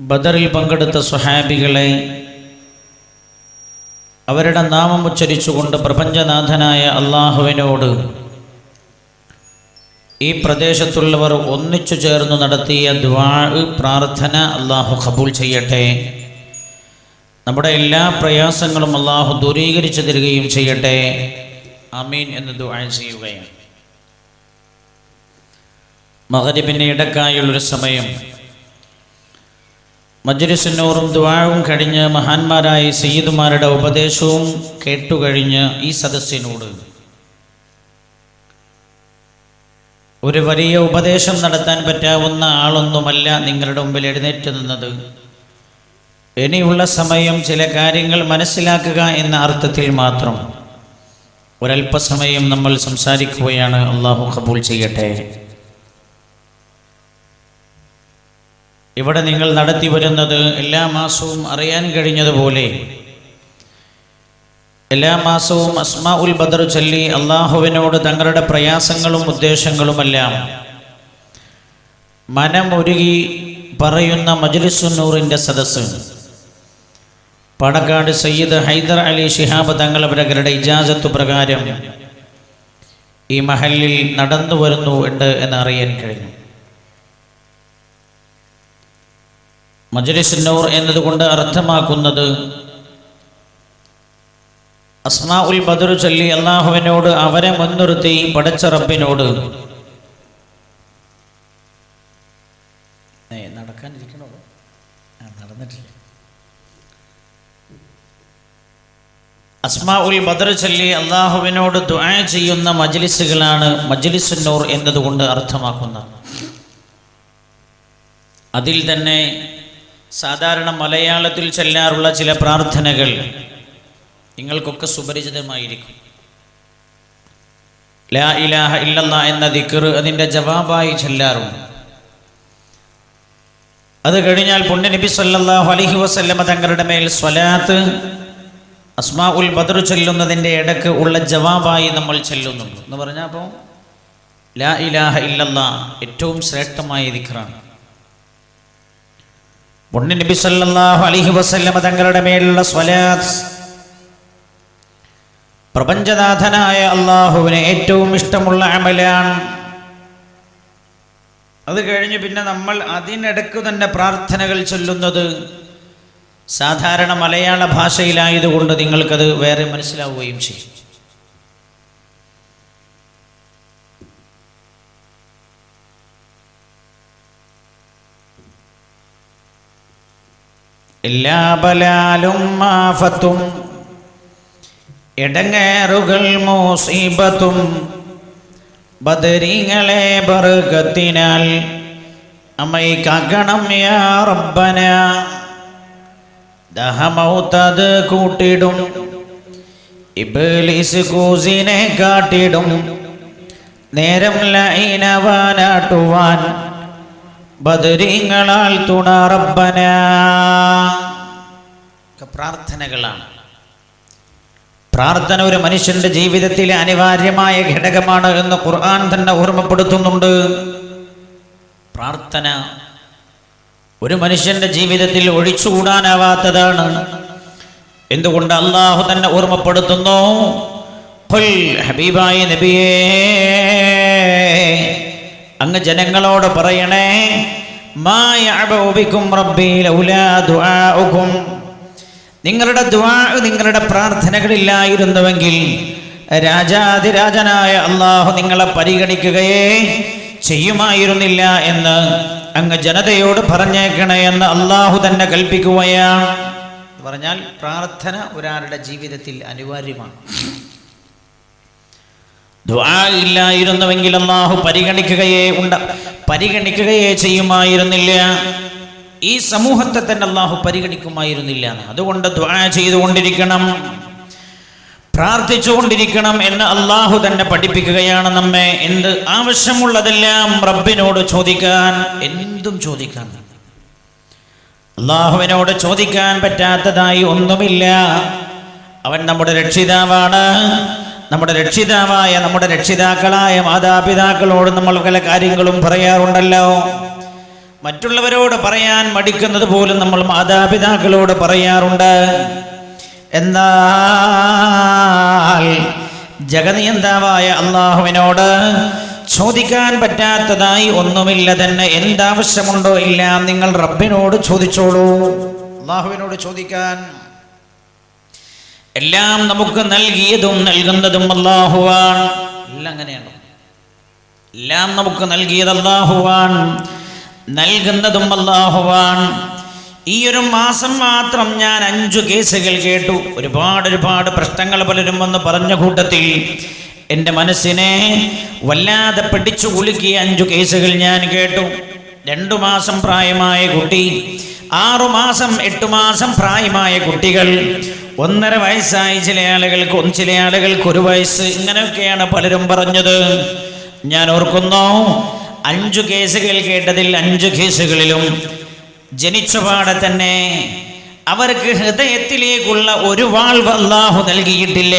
ബദറിൽ പങ്കെടുത്ത സുഹാബികളെ അവരുടെ നാമം ഉച്ചരിച്ചുകൊണ്ട് പ്രപഞ്ചനാഥനായ അള്ളാഹുവിനോട് ഈ പ്രദേശത്തുള്ളവർ ഒന്നിച്ചു ചേർന്ന് നടത്തിയ ദ്വാ പ്രാർത്ഥന അള്ളാഹു കബൂൾ ചെയ്യട്ടെ. നമ്മുടെ എല്ലാ പ്രയാസങ്ങളും അള്ളാഹു ദൂരീകരിച്ചു തരികയും ചെയ്യട്ടെ. അമീൻ എന്ന് ദുആ ചെയ്യുകയാണ്. മകരിബിന് ഇടക്കായുള്ളൊരു സമയം. മജ്ലിസുന്നൂറും ദുആവും കഴിഞ്ഞ് മഹാന്മാരായ സയ്യിദുമാരുടെ ഉപദേശവും കേട്ടുകഴിഞ്ഞ് ഈ സദസ്സിനോട് ഒരു വലിയ ഉപദേശം നടത്താൻ പറ്റാവുന്ന ആളൊന്നുമല്ല നിങ്ങളുടെ മുമ്പിൽ എഴുന്നേറ്റ് നിന്നത്. ഇനിയുള്ള സമയം ചില കാര്യങ്ങൾ മനസ്സിലാക്കുക എന്ന അർത്ഥത്തിൽ മാത്രം. ഒരല്പസമയം നമ്മൾ സംസാരിക്കുകയാണ്. അള്ളാഹു കബൂൾ ചെയ്യട്ടെ. ഇവിടെ നിങ്ങൾ നടത്തി വരുന്നത് എല്ലാ മാസവും അറിയാൻ കഴിഞ്ഞതുപോലെ. എല്ലാ മാസവും അസ്മാ ഉൽ ബദർ ചൊല്ലി അള്ളാഹുവിനോട് തങ്ങളുടെ പ്രയാസങ്ങളും ഉദ്ദേശങ്ങളുമെല്ലാം മനമൊരുകി പറയുന്ന മജ്ലിസുന്നൂറിന്റെ സദസ്സ്. പാണക്കാട് സയ്യിദ് ഹൈദർ അലി ഷിഹാബ് തങ്ങൾ അവരുടെ ഇജാസത്ത് പ്രകാരം ഈ മഹലിൽ നടന്നു വരുന്നു ഉണ്ട് എന്ന് അറിയാൻ കഴിഞ്ഞു മജ്ലിസുന്നൂർ എന്നതുകൊണ്ട് അർത്ഥമാക്കുന്നത് അസ്മാ ഉൽ ബദർ ചൊല്ലി അള്ളാഹുവിനോട് അവരെ മുൻനിർത്തി പടച്ച റബ്ബിനോട്. അസ്മാ ഉൽ ബദർ ചൊല്ലി അള്ളാഹുവിനോട് ദുആ ചെയ്യുന്ന മജ്ലിസുകളാണ് മജ്ലിസുന്നൂർ എന്നതുകൊണ്ട് അർത്ഥമാക്കുന്നത്. അതിൽ തന്നെ സാധാരണ മലയാളത്തിൽ ചെല്ലാറുള്ള ചില പ്രാർത്ഥനകൾ നിങ്ങൾക്കൊക്കെ സുപരിചിതമായിരിക്കും. ലാ ഇലാഹ ഇല്ലല്ലാ എന്ന ദിക്കർ അതിന്റെ ജവാബായി ചെല്ലാറുണ്ട്. അത് കഴിഞ്ഞാൽ പുണ്യനബി സല്ലാഹു അലഹി വസല്ലമ തങ്ങളുടെ മേൽ സ്വലാത്ത് അസ്മാ ഉൽ ബദർ ചൊല്ലുന്നതിന്റെ ഇടയ്ക്ക് ഉള്ള ജവാബായി നമ്മൾ ചെല്ലുന്നുണ്ട്. എന്ന് പറഞ്ഞാൽ അപ്പോൾ ലാ ഇലാഹ ഇല്ലല്ലാ ഏറ്റവും ശ്രേഷ്ഠമായ ദിക്കറാണ് പുണ്യ നബി സല്ലല്ലാഹു അലൈഹി വസല്ലമ തങ്ങളുടെ മേലുള്ള സ്വലാത്ത്. പ്രപഞ്ചനാഥനായ അള്ളാഹുവിന് ഏറ്റവും ഇഷ്ടമുള്ള അമലാണ്. അത് കഴിഞ്ഞ് പിന്നെ നമ്മൾ അതിനിടക്ക് തന്നെ പ്രാർത്ഥനകൾ ചൊല്ലുന്നത് സാധാരണ മലയാള ഭാഷയിലായതുകൊണ്ട് നിങ്ങൾക്കത് വേറെ മനസ്സിലാവുകയും ചെയ്യും. എല്ലാ ബലാലും മാഫത്തും ഇടങ്ങേറുകൾ മോസീബത്തും ബദരിങ്ങളെ ബർഗത്തിനാൽ അമ്മൈ കാക്കണം യാ റബ്ബന. ദഹമൗത്തത് കൂട്ടിടും ഇബ്ലീസ് കൂസിനെ കാട്ടിടും നേരം ലൈനവാനാട്ടുവാൻ ബദരീങ്ങളാൽ തുണ റബ്ബന. പ്രാർത്ഥനകളാണ്. പ്രാർത്ഥന ഒരു മനുഷ്യന്റെ ജീവിതത്തിലെ അനിവാര്യമായ ഘടകമാണ് എന്ന് ഖുർആൻ തന്നെ ഓർമ്മപ്പെടുത്തുന്നുണ്ട്. പ്രാർത്ഥന ഒരു മനുഷ്യന്റെ ജീവിതത്തിൽ ഒഴിച്ചുകൂടാനാവാത്തതാണ്. എന്തുകൊണ്ട് അള്ളാഹു തന്നെ ഓർമ്മപ്പെടുത്തുന്നു? ഹബീബായ നബിയേ. അങ്ങ് ജനങ്ങളോട് പറയണേ നിങ്ങളുടെ നിങ്ങളുടെ പ്രാർത്ഥനകളില്ലായിരുന്നുവെങ്കിൽ രാജാതിരാജനായ അള്ളാഹു നിങ്ങളെ പരിഗണിക്കുകയേ ചെയ്യുമായിരുന്നില്ല എന്ന് അങ്ങ് ജനതയോട് പറഞ്ഞേക്കണേ എന്ന് അള്ളാഹു തന്നെ കൽപ്പിക്കുകയാണ്. പറഞ്ഞാൽ പ്രാർത്ഥന ഒരാളുടെ ജീവിതത്തിൽ അനിവാര്യമാണ്. ഇല്ലായിരുന്നുവെങ്കിൽ അള്ളാഹു പരിഗണിക്കുകയേ ഉണ്ട പരിഗണിക്കുകയേ ചെയ്യുമായിരുന്നില്ല. ഈ സമൂഹത്തെ തന്നെ അള്ളാഹു പരിഗണിക്കുമായിരുന്നില്ല. അതുകൊണ്ട് ദ്വാ ചെയ്തുകൊണ്ടിരിക്കണം പ്രാർത്ഥിച്ചുകൊണ്ടിരിക്കണം എന്ന് അള്ളാഹു തന്നെ പഠിപ്പിക്കുകയാണ് നമ്മെ. എന്ത് ആവശ്യമുള്ളതെല്ലാം റബ്ബിനോട് ചോദിക്കാൻ എന്തും ചോദിക്കാൻ. അള്ളാഹുവിനോട് ചോദിക്കാൻ പറ്റാത്തതായി ഒന്നുമില്ല. അവൻ നമ്മുടെ രക്ഷിതാവാണ്. നമ്മുടെ രക്ഷിതാവായ നമ്മുടെ രക്ഷിതാക്കളായ മാതാപിതാക്കളോട് നമ്മൾ പല കാര്യങ്ങളും പറയാറുണ്ടല്ലോ. മറ്റുള്ളവരോട് പറയാൻ മടിക്കുന്നത് പോലും നമ്മൾ മാതാപിതാക്കളോട് പറയാറുണ്ട്. എന്നാൽ ജഗനിയന്താവായ അള്ളാഹുവിനോട് ചോദിക്കാൻ പറ്റാത്തതായി ഒന്നുമില്ല തന്നെ എന്താവശ്യമുണ്ടോ ഇല്ല നിങ്ങൾ റബ്ബിനോട് ചോദിച്ചോളൂ. അള്ളാഹുവിനോട് ചോദിക്കാൻ എല്ലാം നമുക്ക് നൽകിയതും നൽകുന്നതും അള്ളാഹുവാൻ എല്ലാം അങ്ങനെയാണ്? എല്ലാം നമുക്ക് നൽകിയത് അള്ളാഹുവാൻ നൽകുന്നതും അള്ളാഹുവാൻ ഈ ഒരു മാസം മാത്രം ഞാൻ അഞ്ചു കേസുകൾ കേട്ടു. ഒരുപാട് ഒരുപാട് പ്രശ്നങ്ങൾ പലരും വന്ന് പറഞ്ഞ കൂട്ടത്തിൽ എന്റെ മനസ്സിനെ വല്ലാതെ പിടിച്ചു കുലുക്കിയ അഞ്ചു കേസുകൾ ഞാൻ കേട്ടു. രണ്ടു മാസം പ്രായമായ കുട്ടി ആറു മാസം എട്ടു മാസം പ്രായമായ കുട്ടികൾ ഒന്നര വയസ്സായി ചില ആളുകൾക്ക് ചില ആളുകൾക്ക് ഒരു വയസ്സ്. ഇങ്ങനെയൊക്കെയാണ് പലരും പറഞ്ഞത്. ഞാൻ ഓർക്കുന്നു അഞ്ചു കേസുകൾ കേട്ടതിൽ അഞ്ചു കേസുകളിലും ജനിച്ച പാടെ തന്നെ അവർക്ക് ഹൃദയത്തിലേക്കുള്ള ഒരു വാൾവ് അള്ളാഹു നൽകിയിട്ടില്ല.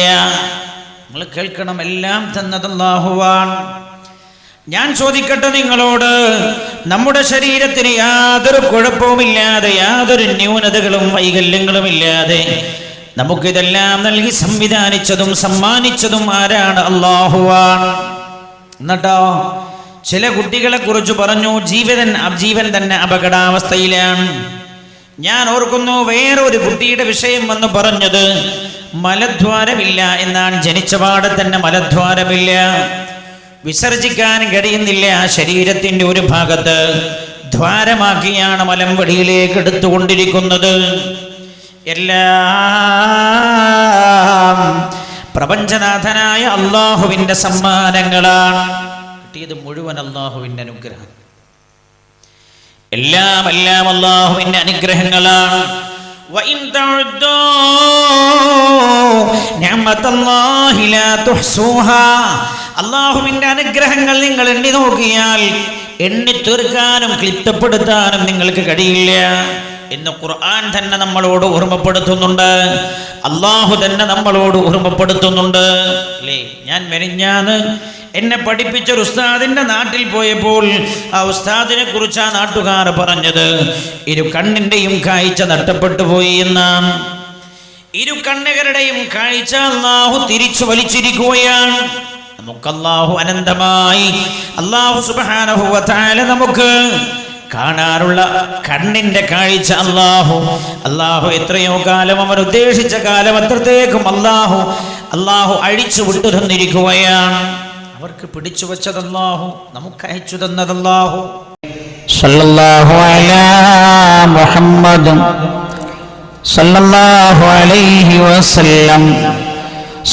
നിങ്ങൾ കേൾക്കണം എല്ലാം തന്നത് അള്ളാഹുവാൻ ഞാൻ ചോദിക്കട്ടെ നിങ്ങളോട് നമ്മുടെ ശരീരത്തിന് യാതൊരു കുഴപ്പവുമില്ലാതെ യാതൊരു ന്യൂനതകളും വൈകല്യങ്ങളും ഇല്ലാതെ നമുക്കിതെല്ലാം നൽകി സംവിധാനിച്ചതും സമ്മാനിച്ചതും ആരാണ്? അള്ളാഹുവാൻ എന്നിട്ടോ? ചില കുട്ടികളെ കുറിച്ച് പറഞ്ഞു ജീവൻ ജീവൻ തന്നെ അപകടാവസ്ഥയിലാണ്. ഞാൻ ഓർക്കുന്നു വേറൊരു കുട്ടിയുടെ വിഷയം വന്ന് പറഞ്ഞത് മലദ്വാരമില്ല എന്നാണ്. ജനിച്ചപാടെ തന്നെ മലദ്വാരമില്ല. വിസർജിക്കാൻ കഴിയുന്നില്ല ശരീരത്തിന്റെ ഒരു ഭാഗത്ത്. ദ്വാരമാക്കിയാണ് മലം വെളിയിലേക്ക് എടുത്തുകൊണ്ടിരിക്കുന്നത്. എല്ലാം പ്രപഞ്ചനാഥനായ അള്ളാഹുവിന്റെ സമ്മാനങ്ങളാണ്. കിട്ടിയത് മുഴുവൻ അള്ളാഹുവിന്റെ അനുഗ്രഹം. എല്ലാം എല്ലാം അള്ളാഹുവിന്റെ അനുഗ്രഹങ്ങളാണ്. അള്ളാഹുവിന്റെ അനുഗ്രഹങ്ങൾ നിങ്ങൾ എണ്ണി നോക്കിയാൽ എണ്ണി തീർക്കാനും ക്ലിപ്തപ്പെടുത്താനും നിങ്ങൾക്ക് കഴിയില്ല. എന്ന് ഖുർആൻ തന്നെ നമ്മളോട് ഓർമ്മപ്പെടുത്തുന്നുണ്ട്. അള്ളാഹു തന്നെ നമ്മളോട് ഓർമ്മപ്പെടുത്തുന്നുണ്ട്. അല്ലേ ഞാൻ മെനിഞ്ഞാന്ന് എന്നെ പഠിപ്പിച്ച ഒരു ഉസ്താദിന്റെ നാട്ടിൽ പോയപ്പോൾ ആ ഉസ്താദിനെ കുറിച്ച് ആ നാട്ടുകാർ പറഞ്ഞത് ഇരു കണ്ണിന്റെയും കാഴ്ച നഷ്ടപ്പെട്ടു പോയി എന്നാം. ഇരു കണ്ണുകളുടെയും കാഴ്ച അള്ളാഹു തിരിച്ചു വലിച്ചിരിക്കുകയാണ്. നമുക്ക് അള്ളാഹു അനന്തമായി അള്ളാഹു സുബാനഹുവല നമുക്ക് കാണാനുള്ള കണ്ണിന്റെ കാഴ്ച അള്ളാഹു അള്ളാഹു എത്രയോ കാലം അവർ ഉദ്ദേശിച്ച കാലം അത്രത്തേക്കും അള്ളാഹു അള്ളാഹു അഴിച്ചു വിട്ടു തന്നിരിക്കുകയാണ്. അവർക്ക് പിടിച്ചു വെച്ചതല്ലാഹു അള്ളാഹു നമുക്ക് അയച്ചു തന്നതല്ലാഹു അള്ളാഹു സല്ലല്ലാഹു സല്ലല്ലാഹു അലൈഹി വസല്ലം.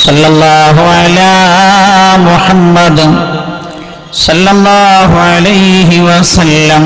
സല്ലല്ലാഹു മുഹമ്മദും സല്ലല്ലാഹു അലൈഹി വസല്ലം.